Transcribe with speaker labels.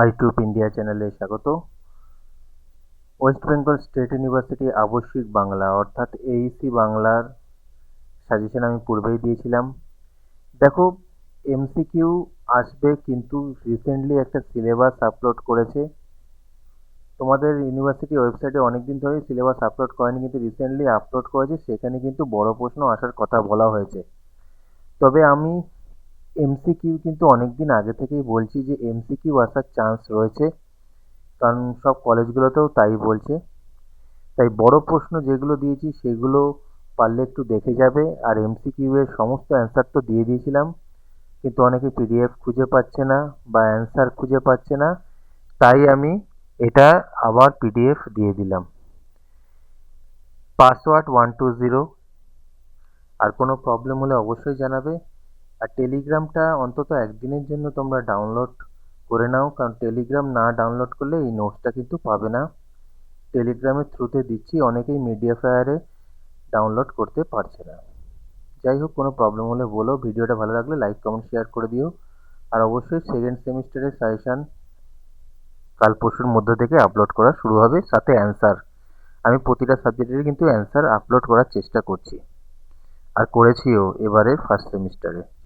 Speaker 1: আইটিউব India চ্যানেলে স্বাগত। West Bengal state university আবশ্যিক বাংলা, অর্থাৎ এইসি বাংলার সাজেশন আমি পূর্বেই দিয়েছিলাম। দেখো এমসিকিউ আসবে কিন্তু রিসেন্টলি একটা সিলেবাস আপলোড করেছে। তোমাদের ইউনিভার্সিটি ওয়েবসাইটে অনেক দিন ধরেই সিলেবাস আপলোড করেনি, কিন্তু রিসেন্টলি আপলোড করেছে, সেখানে কিন্তু বড় প্রশ্ন আসার কথা বলা হয়েছে। তবে আমি এমসিকিউ কিন্তু অনেক দিন আগে থেকেই বলছি যে এমসিকিউ আসার চান্স রয়েছে। কারণ সব কলেজগুলোতেও তাই বলছে। তাই বড় প্রশ্ন যেগুলো দিয়েছি সেগুলো পারলে একটু দেখে যাবে। আর এমসিকিউ এর সমস্ত অ্যান্সার তো দিয়ে দিয়েছিলাম। কিন্তু অনেকে পিডিএফ খুঁজে পাচ্ছে না বা অ্যান্সার খুঁজে পাচ্ছে না। তাই আমি এটা আবার পিডিএফ দিয়ে দিলাম। পাসওয়ার্ড ওয়ান টু জিরো আর কোনো প্রবলেম হলে অবশ্যই জানাবে। আর টেলিগ্রামটা অন্তত একদিনের জন্য তোমরা ডাউনলোড করে নাও। কারণ টেলিগ্রাম না ডাউনলোড করলে এই নোটসটা কিন্তু পাবে না। টেলিগ্রামের থ্রুতে দিচ্ছি, অনেকেই মিডিয়া ফায়ারে ডাউনলোড করতে পারছে না। যাই হোক, কোনো প্রবলেম হলে বলো। ভিডিওটা ভালো লাগলে লাইক কমেন্ট শেয়ার করে দিও। আর অবশ্যই সেকেন্ড সেমিস্টারের সাজেশান কাল পরশুর মধ্যে থেকে আপলোড করা শুরু হবে, সাথে অ্যান্সার আমি প্রতিটা সাবজেক্টের কিন্তু অ্যান্সার আপলোড করার চেষ্টা করছি। আর করেছিও এবারে ফার্স্ট সেমিস্টারে